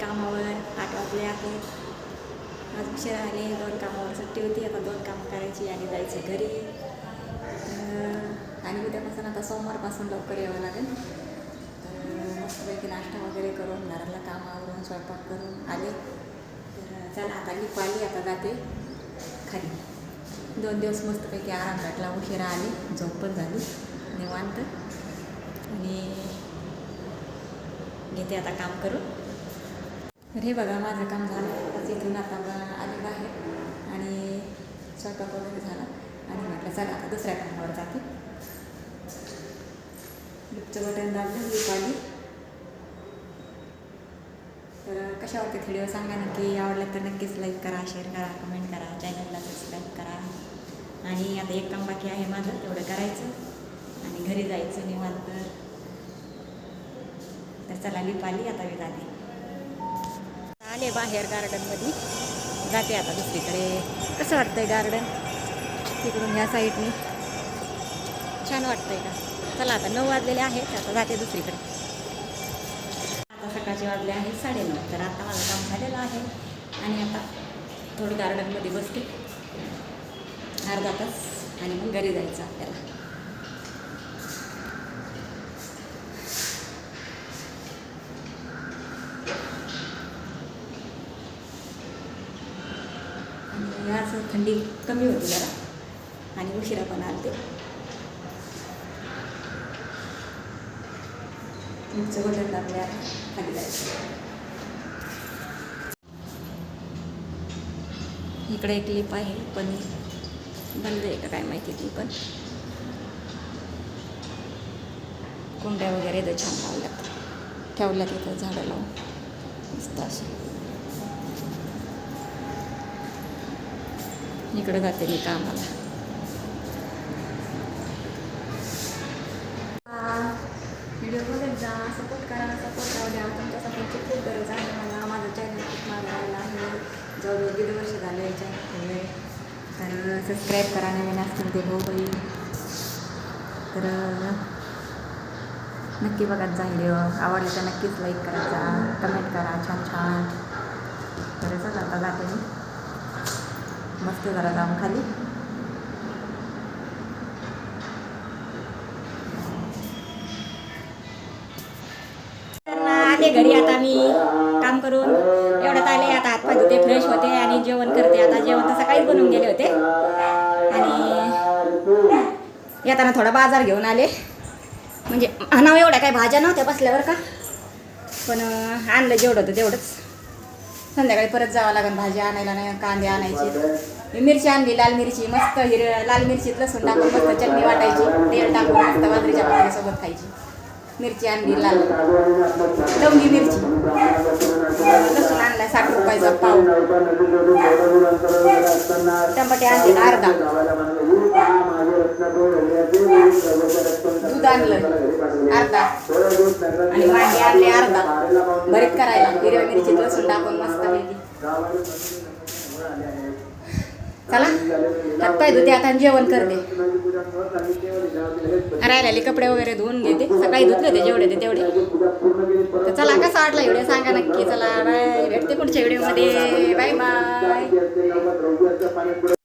कामावर आठ वाजले आहेत. आज आले दोन कामावर सुट्टी होती आता दोन कामं करायची आणि जायची घरी. आणि उद्यापासून आता सोमवारपासून लवकर यावं लागेल. तर मस्तपैकी नाश्ता वगैरे करून घराला काम आवरून स्वयंपाक करून आले. तर चला आता मी पाली आता जाते खाली. दोन दिवस मस्तपैकी आराम भेटला उशिरा आली झोप पण झाली निवांत. आणि घेते आता काम करून. तर हे बघा माझं काम झालं. आताच इथून आता ब- आले बाहेर आणि स्वयंपाक वगैरे झाला. आणि म्हटलं चला आता दुसऱ्या कामावर जाते. लिपचं बटन दाबलं लिप आली तर कशा वाटते व्हिडिओ सांगा नक्की. आवडलं तर नक्कीच लाईक करा शेअर करा कमेंट करा चॅनलला सबस्क्राईब करा. आणि आता एक काम बाकी आहे माझं तेवढं करायचं. आणि घरी जायचं निवांत. तर चला लिप आली आता मी जाते. आले बाहेर गार्डनमध्ये. जाते आता दुसरीकडे. कसं वाटतंय गार्डन? तिकडून ह्या साईडने. छान वाटतंय का चला आता नऊ वाजलेले आहेत आता जाते दुसरीकडे. आता सकाळचे वाजले आहेत साडेनऊ तर आता माझं काम झालेलं आहे. आणि आता थोडं गार्डनमध्ये बसते. अर्धा तास आणि मग घरी जायचं आपल्याला. आणि असं थंडी कमी होती जरा. आणि उशिरा पण आलते. मिरचं बटन टाकल्या खाली जायचं. इकडे एक लिप आहे पण बंद आहे का काय माहिती ती पण. कुंड्या वगैरे इथं छान लावल्यात. ठेवल्यात तिथं झाडं लावून. मस्त असे. इकडं जाते मी कामाला. व्हिडिओ बघत जा सपोर्ट करा सपोर्ट राहू द्या. तुमच्या सपोर्टची खूप गरज आहे मला. माझं चॅनल खूप मागं राहिलं आहे. जवळजवळ दीड वर्ष झालं या चॅनल तर सबस्क्राईब करा नवीन असतील ते हो बाई. तर नक्की बघत जा व्हिडिओ आवडले तर नक्कीच लाईक करायचा कमेंट करा. छान छान. तर चला आता जाते मी. मस्त जरा जाऊन खाली. आले घरी आता मी काम करून. एवढ्यात आले आता हातपाय धुते फ्रेश होते आणि जेवण करते. आता जेवण तर सकाळीच बनवून गेले होते. आणि येताना थोडा बाजार घेऊन आले. म्हणजे आणावं एवढ्या काही भाज्या नव्हत्या बसल्यावर का. पण आणलं जेवढं होतं तेवढंच. संध्याकाळी परत जावं लागेल भाजी आणायला नाही कांदे आणायचे. मिरची आणली लाल मिरची मस्त हिर लाल मिरचीत लसूण टाकून मस्त चटणी वाटायची. तेल टाकून मस्त बाजरीच्या भाकरीसोबत खायची. मिरची आणली लाल. लवंगी मिरची. लसूण आणला साठ रुपयाचा पाव. टमाटे आणले अर्धा. दूध आणलं अर्धा. आणि वांगे आणले अर्धा. भरीत करायला. हिरव्या मिरची लसूण टाकून मस्त पैकी. चला. हातपाय धुते आता आणि जेवण करते. राहिलेले कपडे वगैरे धुवून घेते. सकाळी धुतले होते जेवढे ते तेवढे. तर चला कसा वाटला व्हिडिओ सांगा नक्की. चला बाय भेटते पुढच्या व्हिडिओमध्ये. Bye bye